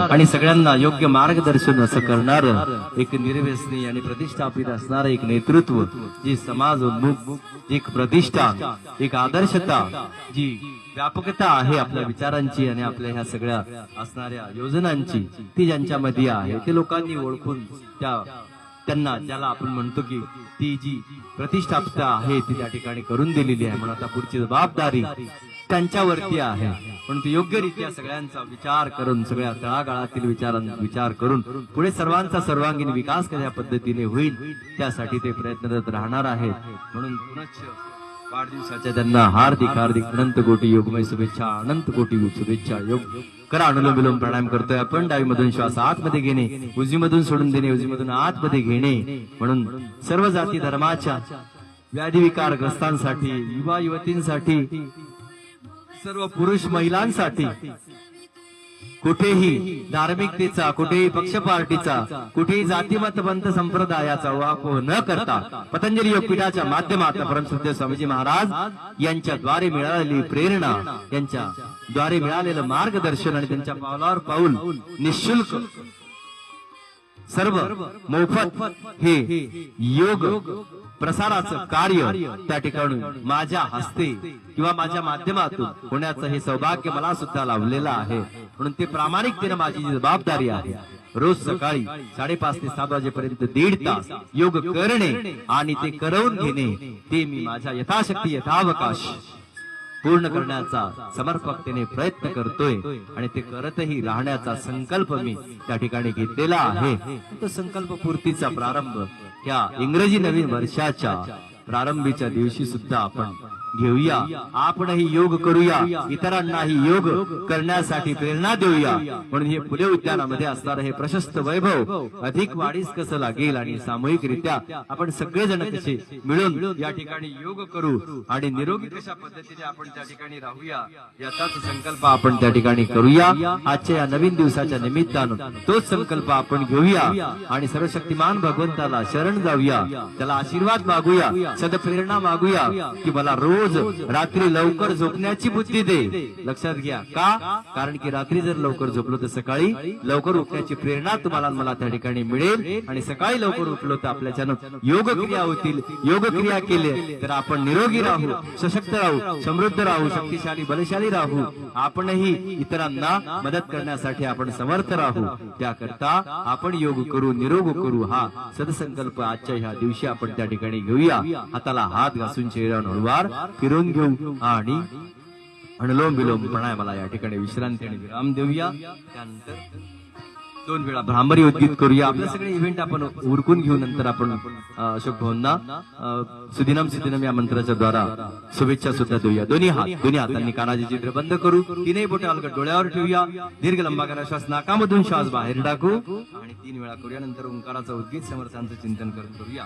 आणि सगळ्यांना योग्य मार्गदर्शन असं करणार एक निर्व्यसनी आणि प्रतिष्ठापित असणार एक नेतृत्व जी समाज उन्मुख एक प्रतिष्ठा एक आदर्शता जी व्यापकता आहे आपल्या विचारांची आणि आपल्या ह्या सगळ्या असणाऱ्या योजनांची ती ज्यांच्यामध्ये आहे ते लोकांनी ओळखून त्या त्यांना ज्याला आपण म्हणतो की ती जी प्रतिष्ठापिता आहे ती त्या ठिकाणी करून दिलेली आहे. म्हणून आता पुढची जबाबदारी त्यांच्यावरती आहे. परंतु योग्यरित्या सगळ्यांचा विचार करून सगळ्या तळागाळातील विचारांचा विचार करून पुढे सर्वांचा सर्वांगीण विकास कशा पद्धतीने होईल त्यासाठी ते प्रयत्नरत राहणार आहेत. म्हणून पुनश्च वाढदिवसाच्या त्यांना हार्दिक हार्दिक अनंत कोटी योगमय शुभेच्छा अनंत कोटी शुभेच्छा. योग करा अनुलोम विलोम प्राणायाम करतोय आपण. डावीमधून श्वास आतमध्ये घेणे उजवीमधून सोडून देणे उजवीमधून आतमध्ये घेणे. म्हणून सर्व जाती धर्माच्या व्याधी विकार ग्रस्तांसाठी युवा युवतींसाठी सर्व पुरुष महिलांसाठी. कुठेही धार्मिकतेचा कुठेही पक्ष पार्टीचा कुठेही जातीमत पंत संप्रदायाचा वापर न करता पतंजली योगपीठाच्या माध्यमातून परमसुद्ध स्वामीजी महाराज यांच्या द्वारे मिळालेली प्रेरणा यांच्या द्वारे मिळालेलं मार्गदर्शन आणि त्यांच्या पावलावर पाऊल निशुल्क सर्व मोफत हे योग प्रसाराचं कार्य त्या ठिकाणी माझ्या हस्ते किंवा माझ्या माध्यमातून होण्याचं हे सौभाग्य मला सुद्धा लाभलेलं आहे. म्हणून ते प्रामाणिकतेने माझी जबाबदारी आहे रोज सकाळी साडेपाच ते सात वाजेपर्यंत दीड तास योग करणे आणि ते करवून घेणे ते मी माझ्या यथाशक्ती यथावकाश पूर्ण करण्याचा समर्पकतेने प्रयत्न करतोय आणि ते करतही राहण्याचा संकल्प मी त्या ठिकाणी घेतलेला आहे. तो संकल्प पूर्तीचा प्रारंभ या इंग्रजी नवीन वर्षाच्या प्रारंभीच्या दिवशी सुद्धा आपण घेऊया. आपणही योग करूया. इतरांनाही योग करण्यासाठी प्रेरणा देऊया. म्हणून हे फुले उद्यानामध्ये असणारं हे प्रशस्त वैभव अधिक वाढीस कसं लागेल आणि सामूहिकरित्या आपण सगळेजण कसे मिळून या ठिकाणी योग करू आणि निरोगी कशा पद्धतीने आपण त्या ठिकाणी राहूया याचाच संकल्प आपण त्या ठिकाणी करूया. आजच्या या नवीन दिवसाच्या निमित्तानं तोच संकल्प आपण घेऊया आणि सर्वशक्तिमान भगवंताला शरण जाऊया. त्याला आशीर्वाद मागूया. सदप्रेरणा मागूया की मला रोज रोज रात्री लवकर झोपण्याची बुद्धी दे. लक्षात घ्या. का? कारण की रात्री जर लवकर झोपलो तर सकाळी लवकर उठण्याची प्रेरणा तुम्हाला मला त्या ठिकाणी मिळेल आणि सकाळी लवकर उठलो तर आपल्याच्यानं योग क्रिया होतील. योग क्रिया केले तर आपण निरोगी राहू सशक्त राहू समृद्ध राहू शक्तिशाली बलशाली राहू. आपणही इतरांना मदत करण्यासाठी आपण समर्थ राहू. त्याकरता आपण योग करू निरोग करू. हा सदसंकल्प आजच्या ह्या दिवशी आपण त्या ठिकाणी घेऊया. हाताला हात घासून चेहऱ्यावर हळवार फिरून घेऊ आणि अनुलोम विलोम प्राणायामाला या ठिकाणी विश्रांती आणि विराम देऊया. त्यानंतर दोन वेळा भ्रामरी उद्गीत करूया. आपले सगळे इव्हेंट आपण उरकून घेऊ नंतर आपण अशोक भाऊंना सुदिनम सुदिनम या मंत्राच्या द्वारा शुभेच्छा सुद्धा देऊया. दोन्ही हात दोन्ही हातांनी कानाचे चित्र बंद करू. तीनही बोटे अलगट डोळ्यावर ठेवूया. दीर्घ लंबा करा श्वास नाकामधून श्वास बाहेर टाकू. आणि तीन वेळा करूया. नंतर ओंकाराचा उद्गीत समर्थांचं चिंतन करून करूया.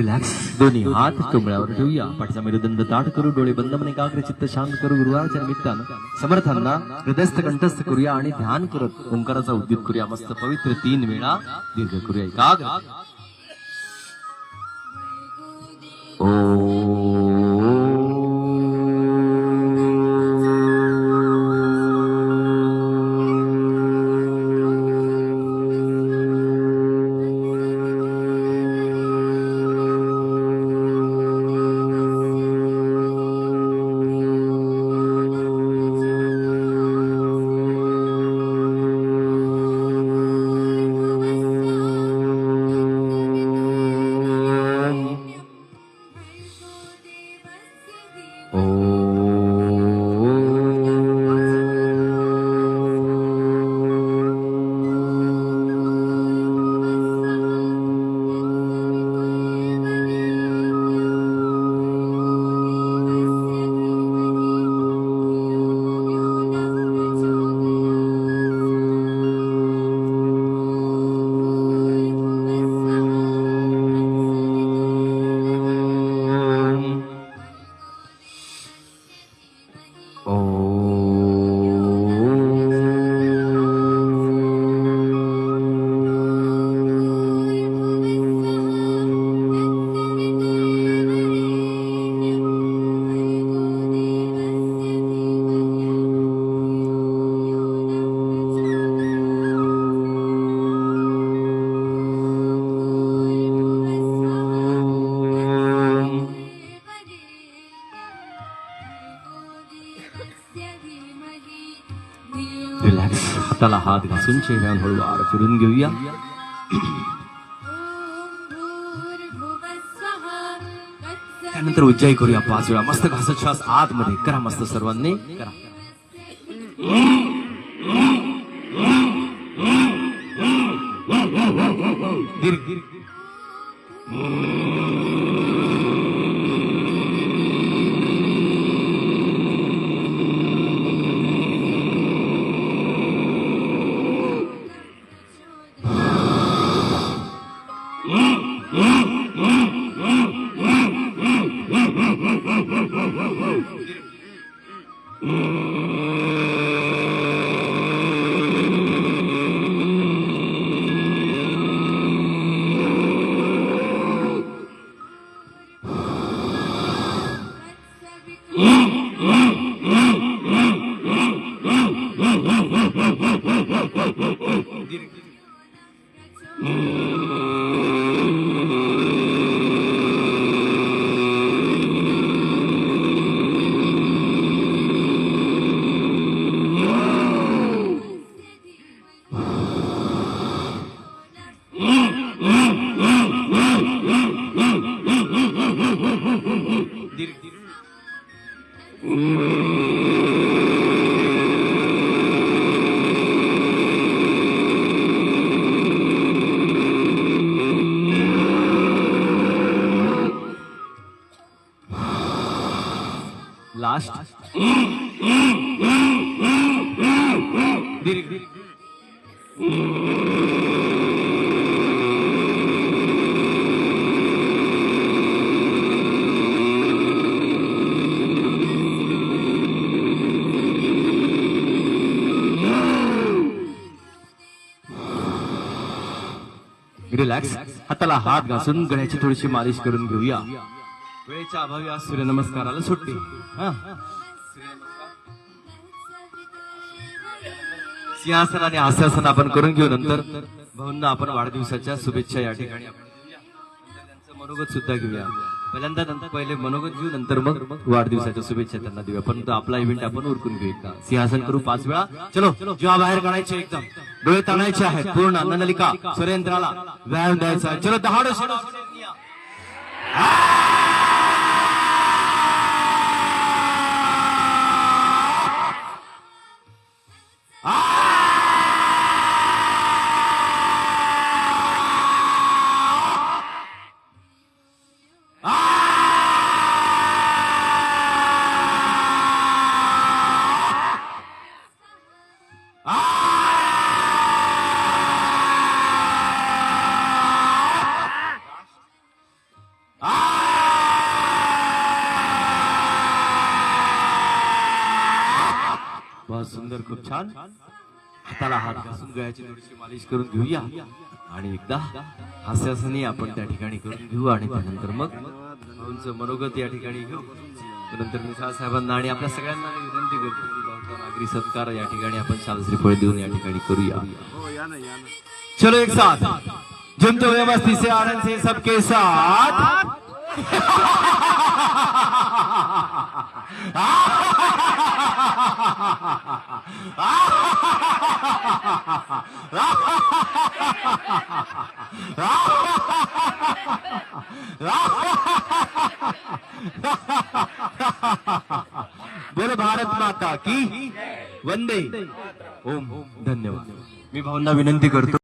रिलॅक्स दोन्ही हात कमळावर ठेवूया. पाठीचा मेरुदंड ताट करू डोळे बंद मन एकाग्र चित्त शांत करू. गुरुवारच्या निमित्तानं समर्थांना हृदयस्थ कंठस्थ करूया आणि ध्यान करत ओंकाराचा उद्योग करूया. मस्त पवित्र तीन वेळा दीर्घ करूया एकाग्र. हाताला हात घासून चेहऱ्यावर हळूवार फिरून घेऊया त्यानंतर उज्जाई करूया पाच वेळा मस्त घासत श्वास आतमध्ये करा मस्त सर्वांनी करा दीर्घ रिलॅक्स हाताला हात घासून गळ्याची थोडीशी मालिश करून घेऊया. वेळेच्या अभावी आज सूर्यनमस्काराला सुट्टी. सिंहासन आणि हास्यासन आपण करून घेऊ नंतर. भाऊंना आपण वाढदिवसाच्या शुभेच्छा या ठिकाणी आपण मनोगत सुद्धा घेऊया. पहिल्यांदा नंतर पहिले मनोगत घेऊ नंतर मग वाढदिवसाच्या शुभेच्छा त्यांना देऊया. परंतु आपला इव्हेंट आपण उरकून घेऊ एकदा. सिंहासन करू पाच वेळा. चलो जेव्हा बाहेर काढायचे एकदम. डोळे ताणायचे आहेत पूर्ण अन्ननलिका सूर्यंत्राला व्यायाम द्यायचा. चलो दहा सुंदर खूप छान. हाताला हात घासून गळ्याची थोडीशी मालिश करून घेऊया. आणि एकदा हास्यासनी आपण त्या ठिकाणी करून घेऊ आणि त्यानंतर मग भाऊंचं मनोगत या ठिकाणी घेऊ. नंतर मी साहेबांना आणि आपल्या सगळ्यांना विनंती करतो नागरी सत्कार या ठिकाणी आपण शालश्री फळ देऊन या ठिकाणी करूया. चलो एक साथ. जिम तो व्यवस्थित से आनंद से सबके साथ. बोल भारत माता की वंदे. ओम. धन्यवाद. मी भाऊंना विनंती करतो.